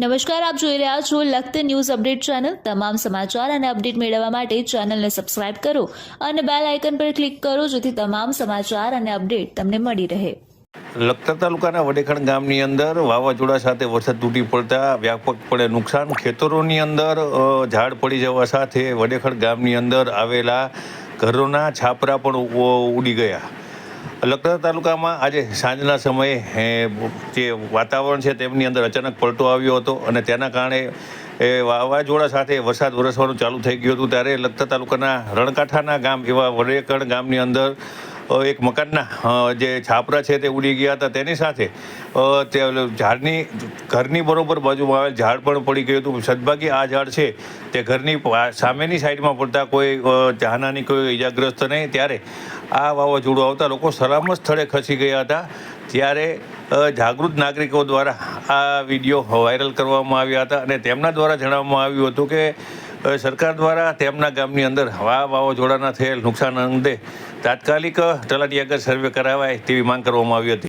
નમસ્કાર, આપ જોઈ રહ્યા છો લખત ન્યૂઝ અપડેટ ચેનલ. તમામ સમાચાર અને અપડેટ મેળવવા માટે ચેનલને સબસ્ક્રાઇબ કરો અને બેલ આઇકન પર ક્લિક કરો, જેથી તમામ સમાચાર અને અપડેટ તમને મળી રહે. લખતર તાલુકાના વડેખણ ગામની અંદર વાવાઝોડા સાથે વરસાદ તૂટી પડતા વ્યાપકપણે નુકસાન ખેતરોની અંદર ઝાડ પડી જવા સાથે વડેખણ ગામની અંદર આવેલા ઘરોના છાપરા પણ ઉડી ગયા. લખતર તાલુકામાં આજે સાંજના સમયે જે વાતાવરણ છે તેમની અંદર અચાનક પલટો આવ્યો હતો અને તેના કારણે એ વાવાઝોડા સાથે વરસાદ વરસવાનું ચાલુ થઈ ગયું હતું. ત્યારે લખતર તાલુકાના રણકાંઠાના ગામ એવા વડેકણ ગામની અંદર એક મકાનના જે છાપરા છે તે ઉડી ગયા હતા તેની સાથે. તે ઝાડની, ઘરની બરોબર બાજુમાં આવેલ ઝાડ પણ પડી ગયું હતું. સદભાગ્યે આ ઝાડ છે. તે ઘરની સામેની સાઈડમાં પડતા કોઈ જાનાની કોઈ ઇજાગ્રસ્ત નહીં. ત્યારે આ વાવાઝોડું આવતા લોકો સલામત સ્થળે ખસી ગયા હતા. ત્યારે જાગૃત નાગરિકો દ્વારા આ વીડિયો વાયરલ કરવામાં આવ્યા હતા અને તેમના દ્વારા જણાવવામાં આવ્યું હતું કે સરકાર દ્વારા તેમના ગામની અંદર હવા વાવાઝોડાના થયેલ નુકસાન અંગે તાત્કાલિક તલાટીયાગર સર્વે કરાવાય તેવી માંગ કરવામાં આવી હતી.